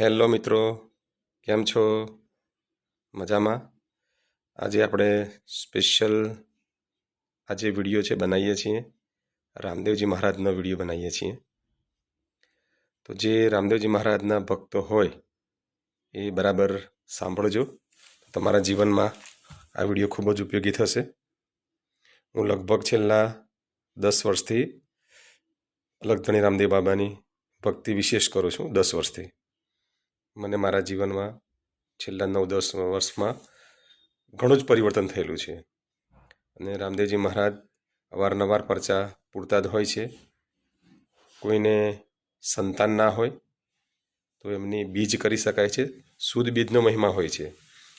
Hello મિત્રો, કેમ છો? મજામાં? આજે આપણે સ્પેશિયલ આજે વીડિયો છે, બનાવીએ છીએ. રામદેવજી મહારાજનો વીડિયો બનાવીએ છીએ. તો જે રામદેવજી મહારાજના ભક્તો હોય, એ બરાબર સાંભળજો. તમારા જીવનમાં આ વીડિયો ખૂબ જ ઉપયોગી થશે. હું લગભગ છેલ્લા દસ વર્ષથી લગધણી રામદેવ બાબાની ભક્તિ વિશેષ કરું છું, દસ વર્ષથી. મને મારા જીવનમાં છેલ્લા નવ દસ વર્ષમાં ઘણું જ પરિવર્તન થયેલું છે. અને રામદેવજી મહારાજ અવારનવાર પરચા પૂરતા જ હોય છે. કોઈને સંતાન ના હોય તો એમની બીજ કરી શકાય છે. શુદ્ધ બીજનો મહિમા હોય છે.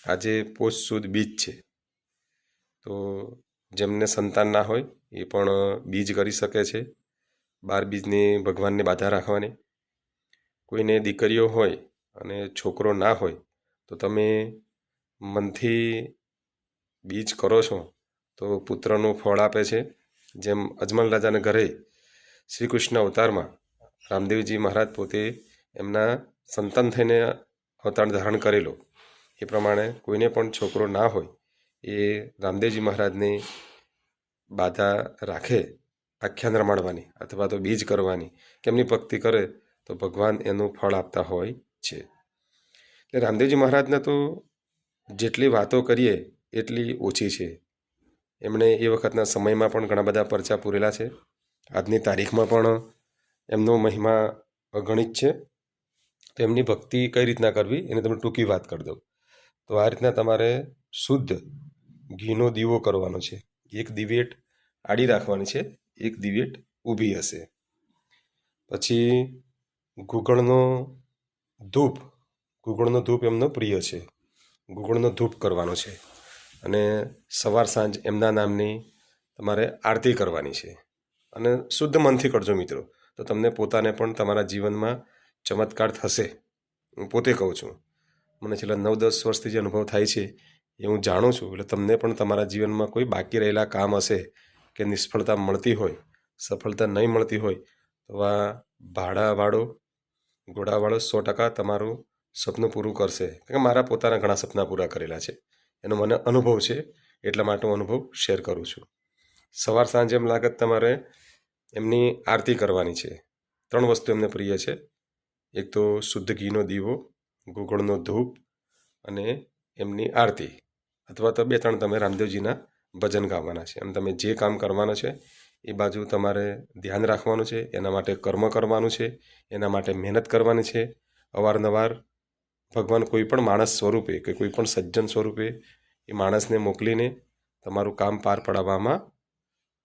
આજે પોષ શુદ્ધ બીજ છે. તો જેમને સંતાન ના હોય એ પણ બીજ કરી શકે છે. બાર બીજને ભગવાનને બાધા રાખવાની. કોઈને દીકરીઓ હોય અને છોકરો ના હોય, તો તમે મનથી બીજ કરો છો, તો પુત્રનું ફળ આપે છે. જેમ અજમલ રાજાના ઘરે શ્રી કૃષ્ણ અવતારમાં રામદેવજી મહારાજ પોતે એમના સંતાન થઈને અવતાર ધારણ કરેલો. એ પ્રમાણે કોઈને પણ છોકરો ના હોય, એ રામદેવજી મહારાજની બાધા રાખે, આખ્યાન રમાડવાની, અથવા તો બીજ કરવાની, કે એમની ભક્તિ કરે, તો ભગવાન એનું ફળ આપતા હોય છે. એટલે રામદેવજી મહારાજના તો જેટલી વાતો કરીએ, એટલી ઓછી છે. એમણે એ વખતના સમયમાં પણ ઘણા બધા પરચા પૂરેલા છે. આજની તારીખમાં પણ એમનો મહિમા અગણિત છે. તો એમની ભક્તિ કઈ રીતના કરવી, એને તમે ટૂંકી વાત કરી દઉં તો આ રીતના તમારે શુદ્ધ ઘીનો દીવો કરવાનો છે. એક દિવેટ આડી રાખવાની છે, એક દિવેટ ઊભી હશે. પછી ગુગળનો ધૂપ. ગુગળનો ધૂપ એમનો પ્રિય છે. ગુગળનો ધૂપ કરવાનો છે. અને સવાર સાંજ એમના નામની તમારે આરતી કરવાની છે. અને શુદ્ધ મનથી કરજો મિત્રો. તો તમને પોતાને પણ તમારા જીવનમાં ચમત્કાર થશે. હું પોતે કહું છું. મને છેલ્લા નવ દસ વર્ષથી જે અનુભવ થાય છે એ હું જાણું છું. એટલે તમને પણ તમારા જીવનમાં કોઈ બાકી રહેલા કામ હશે કે નિષ્ફળતા મળતી હોય, સફળતા નહીં મળતી હોય, તો આ ભાડાવાળો ઘોડાવાળો સો ટકા તમારું સપનું પૂરું કરશે. કારણ કે મારા પોતાના ઘણા સપના પૂરા કરેલા છે. એનો મને અનુભવ છે, એટલા માટે હું અનુભવ શેર કરું છું. સવાર સાંજ એમ લાગત તમારે એમની આરતી કરવાની છે. ત્રણ વસ્તુ એમને પ્રિય છે. એક તો શુદ્ધ ઘીનો દીવો, ગુગળનો ધૂપ અને એમની આરતી. અથવા તો બે ત્રણ તમે રામદેવજીના ભજન ગાવાના છે. એમ તમે જે કામ કરવાના છે એ બાજુ તમારે ધ્યાન રાખવાનું છે, એના માટે કર્મ કરવાનું છે, એના માટે મહેનત કરવાની છે. અવારનવાર ભગવાન કોઈ પણ માણસ સ્વરૂપે કે કોઈ પણ સજ્જન સ્વરૂપે એ માણસને મોકલીને તમારું કામ પાર પડાવવામાં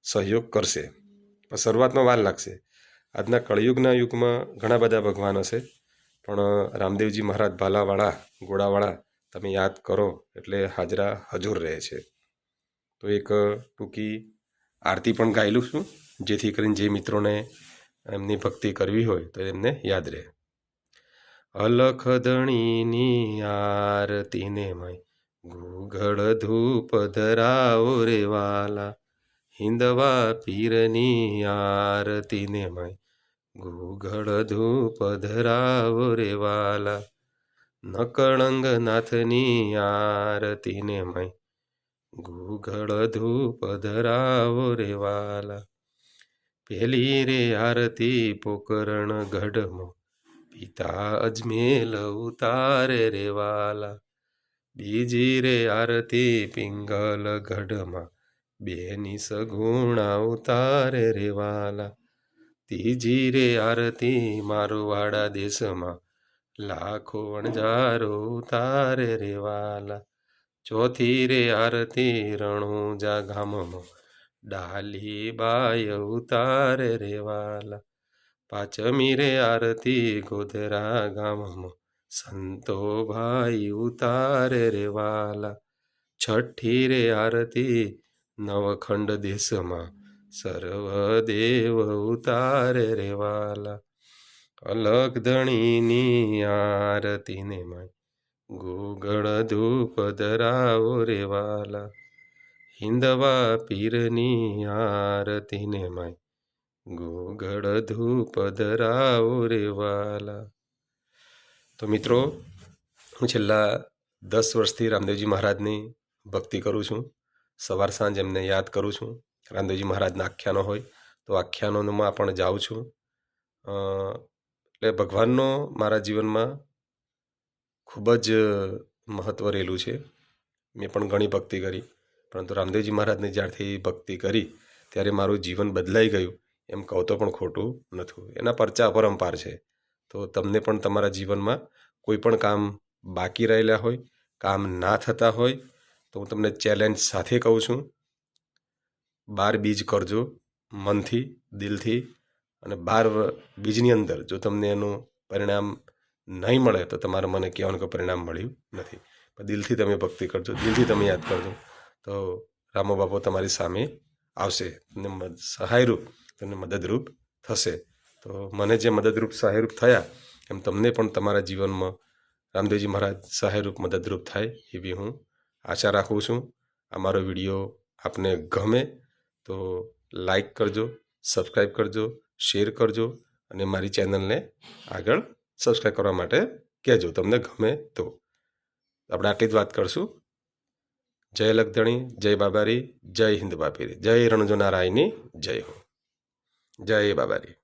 સહયોગ કરશે. શરૂઆતમાં વાર લાગશે. આજના કળિયુગના યુગમાં ઘણા બધા ભગવાન હશે, પણ રામદેવજી મહારાજ ભાલાવાળા ગોળાવાળા તમે યાદ કરો એટલે હાજરા હજુર રહે છે. તો એક ટૂંકી આરતી પણ ગાયેલું છું, જેથી કરીને જે મિત્રોને એમની ભક્તિ કરવી હોય તો એમને યાદ રહે. અલખ ધણીની આરતીને મય ગુગળ ધૂપ ધરાવો રે વાલા. હિંદવા પીરની આરતીને મય ગુગળ ધૂપ ધરાવો રે વાલા. નકળંગ નાથની આરતીને મય ગુગળ ધૂપ ધરાવો રે વાલા. પેલી રે આરતી પોકરણ ગઢમાં. પિતા અજમેલ ઉતારે રે વાલા. બીજી રે આરતી પિંગલ ગઢમાં. બેની સગુણા ઉતારે રે વાલા. ત્રીજી રે આરતી મારવાડા દેશમાં. લાખો વણજારો ઉતારે રે વાલા. ચોથી રે આરતી રણુજા ગામમાં. ડાલી બાય ઉતાર રેવાલા. પાંચમી રે આરતી ગોધરા ગામમાં. સંતો ભાઈ ઉતાર રેવાલા. છઠ્ઠી રે આરતી નવખંડ દેશમાં. સર્વદેવ ઉતારે રેવાલા. અલગ ધણીની આરતીને માય. ગુગળ ધૂપ ધરાવો રે વાલા. હિંદવા પીરની આરતીને માય. ગોગળ ધૂપ ધરાવો રે વાલા. તો મિત્રો, હું છેલ્લા દસ વર્ષથી રામદેવજી મહારાજની ભક્તિ કરું છું. સવાર સાંજ એમને યાદ કરું છું. રામદેવજી મહારાજના આખ્યાનો હોય તો આખ્યાનોમાં પણ જાઉં છું. એટલે ભગવાનનો મારા જીવનમાં ખૂબ જ મહત્ત્વ રહેલું છે. મેં પણ ઘણી ભક્તિ કરી. પરંતુ રામદેવજી મહારાજની જ્યારથી ભક્તિ કરી, ત્યારે મારું જીવન બદલાઈ ગયું. એમ કહું તો પણ ખોટું નથી. એના પરચા અપરંપાર છે. તો તમને પણ તમારા જીવનમાં કોઈ પણ કામ બાકી રહેલા હોય, કામ ના થતા હોય, તો હું તમને ચેલેન્જ સાથે કહું છું. બાર બીજ કરજો મનથી, દિલથી અને બાર બીજની અંદર. જો તમને એનું પરિણામ નહીં મળે, તો તમારે મને કહેવાનું કે પરિણામ મળ્યું નથી. પણ દિલથી તમે ભક્તિ કરજો, દિલથી તમે યાદ કરજો. તો રામો બાપો તમારી સામે આવશે, તમને સહાયરૂપ, તમને મદદરૂપ થશે. તો મને જે મદદરૂપ, સહાયરૂપ થયા, એમ તમને પણ તમારા જીવનમાં રામદેવજી મહારાજ સહાયરૂપ, મદદરૂપ થાય એવી હું આશા રાખું છું. આ મારો વીડિયો આપને ગમે તો લાઈક કરજો, સબસ્ક્રાઈબ કરજો, શેર કરજો અને મારી ચેનલને આગળ સબસ્ક્રાઈબ કરવા માટે કહેજો, તમને ગમે તો. આપણે આટલી જ વાત કરશું. જય લગધણી, જય બાબારી, જય હિન્દ બાપીરી, જય રણજો નારાયણની જય હો. જય બાબારી.